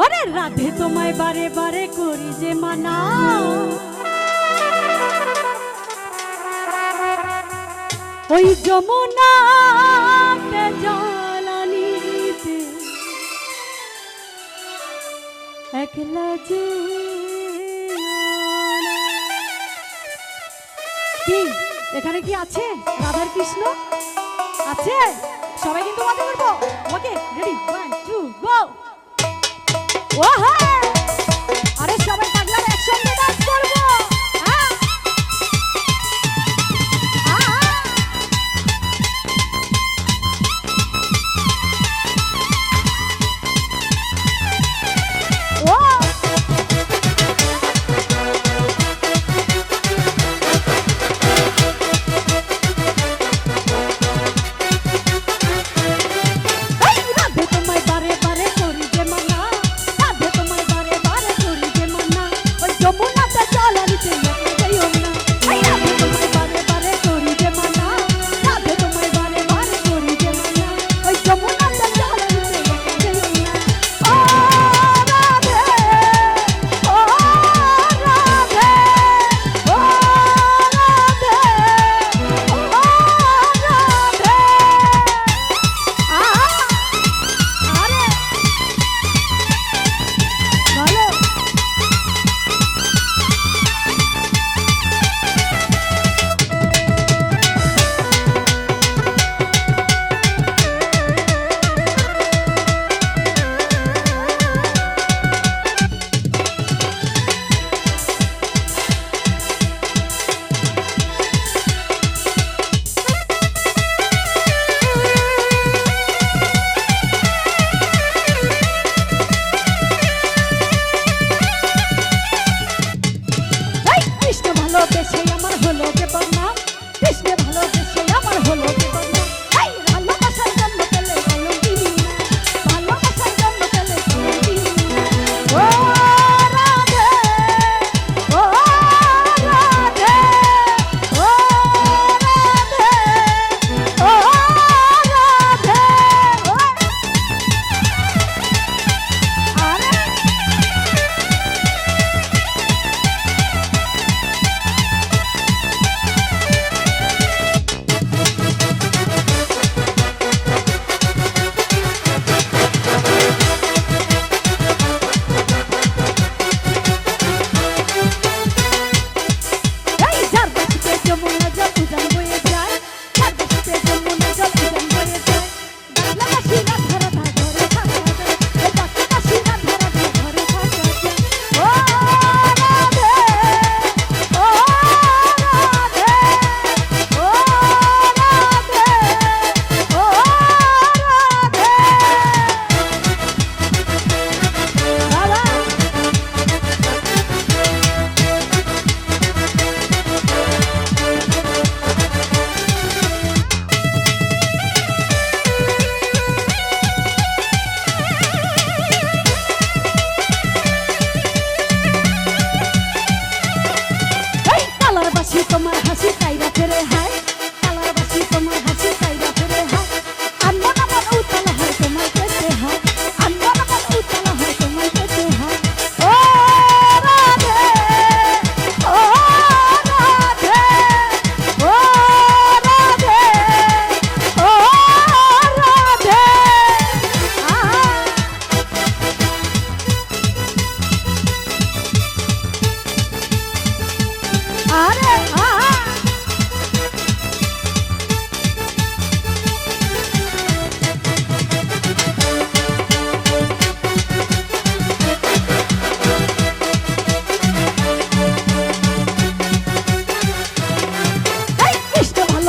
ওরে রাধে, তোমায় বারে বারে করি যে মানা। ওই যমুনাতে জলানিতে একলা যে কি, এখানে কি আছে? রাধার কৃষ্ণ? আছে? সবাই কিন্তু মজা করব okay ready one two go 哇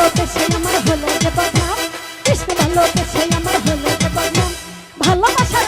ভালোবেসে আমার হলে যে বদনাম কৃষ্ণ ভালোবেসে আমার হলে যে বদনাম ভালোবাসার